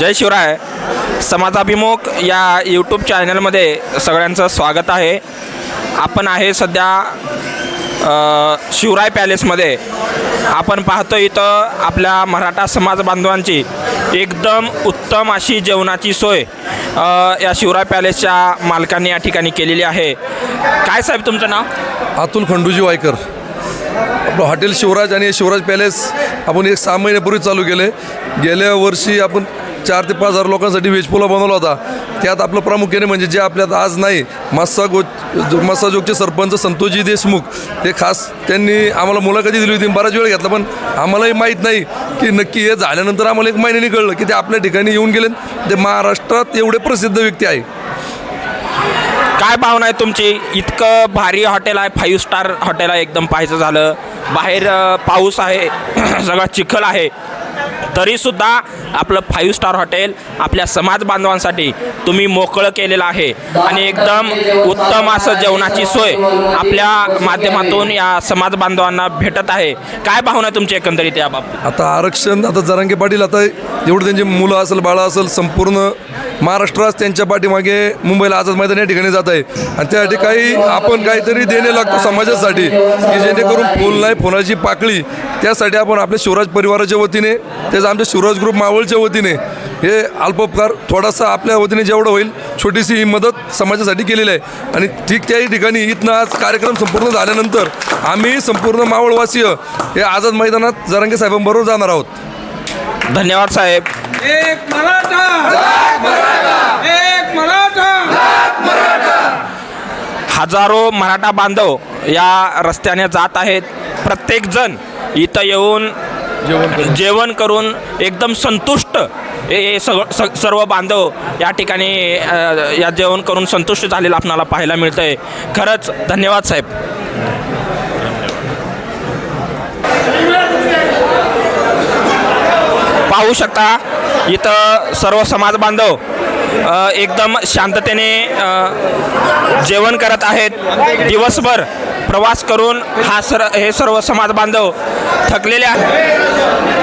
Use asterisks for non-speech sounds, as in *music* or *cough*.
जय शिवराय. समाजाभिमुख या यूट्यूब चॅनलमध्ये सगळ्यांचं स्वागत आहे. आपण आहे सध्या शिवराय पॅलेसमध्ये आपण पाहतो इथं आपल्या मराठा समाज बांधवांची एकदम उत्तम अशी जेवणाची सोय या शिवराय पॅलेसच्या मालकांनी या ठिकाणी केलेली आहे. काय साहेब तुमचं नाव? अतुल खंडूजी वायकर. आपलं हॉटेल शिवराज आणि शिवराज पॅलेस आपण एक सहा महिन्यापूर्वी चालू केले. गेल्या वर्षी आपण चार ते पाच हजार लोकांसाठी व्हेज पुलाव बनवला होता. त्यात आपलं प्रामुख्याने म्हणजे जे आपल्यात आज नाही मस्सा गो जो- मस्साजोगचे सरपंच संतोषजी देशमुख हे खास त्यांनी आम्हाला मुलाखती दिली होती बराच वेळ घेतला पण आम्हालाही माहीत नाही की नक्की हे झाल्यानंतर आम्हाला एक महिन्याने कळलं की ते आपल्या ठिकाणी येऊन गेले. ते महाराष्ट्रात एवढे प्रसिद्ध व्यक्ती आहे. काय भावना आहे तुमची? इतकं भारी हॉटेल आहे फाईव्ह स्टार हॉटेल आहे एकदम पाहायचं झालं. बाहेर पाऊस आहे *clears throat* सगळा चिखल आहे. तरीसुद्धा आपलं फाईव्ह स्टार हॉटेल आपल्या समाज बांधवांसाठी तुम्ही मोकळं केलेलं आहे. आणि एकदम उत्तम असं जेवणाची सोय आपल्या माध्यमातून या समाज बांधवांना भेटत आहे. काय भावना आहे तुमची एकंदरीत याबाबत आता आरक्षण आता जरांगे पाटील आता एवढं त्यांची मुलं असेल बाळं असेल संपूर्ण महाराष्ट्रात त्यांच्या पाठीमागे मुंबईला आझाद मैदान या ठिकाणी जात आहे. आणि त्यासाठी काही आपण काहीतरी देणे लागतो समाजासाठी की जेणेकरून फुल नाही फुलाची पाकळी त्यासाठी आपण आपल्या शिवराज परिवाराच्या वतीने त्याचं आमच्या शिवराज ग्रुप मावळच्या वतीने हे अल्पोपकार थोडासा आपल्या वतीने जेवढं होईल छोटीशी ही मदत समाजासाठी केलेली आहे. आणि ठीक त्याही ठिकाणी इथनं आज कार्यक्रम संपूर्ण झाल्यानंतर आम्ही संपूर्ण मावळवासीय हे आझाद मैदानात जरांगे साहेबांबरोबर जाणार आहोत. धन्यवाद साहेब. एक मराठा. एक मराठा. हजारो मराठा बांधव या रस्त्याने जात आहेत. प्रत्येकजण इथं येऊन जेवण करून. एकदम संतुष्ट हे सग स सर्व बांधव या ठिकाणी या जेवण करून संतुष्ट झालेलं आपणाला पाहायला मिळतं आहे खरंच धन्यवाद साहेब. पाहू शकता. इथं सर्व समाज बांधव एकदम शांततेने जेवण करत आहेत. दिवसभर प्रवास करून हा सर हे सर्व समाज बांधव थकलेले आहेत.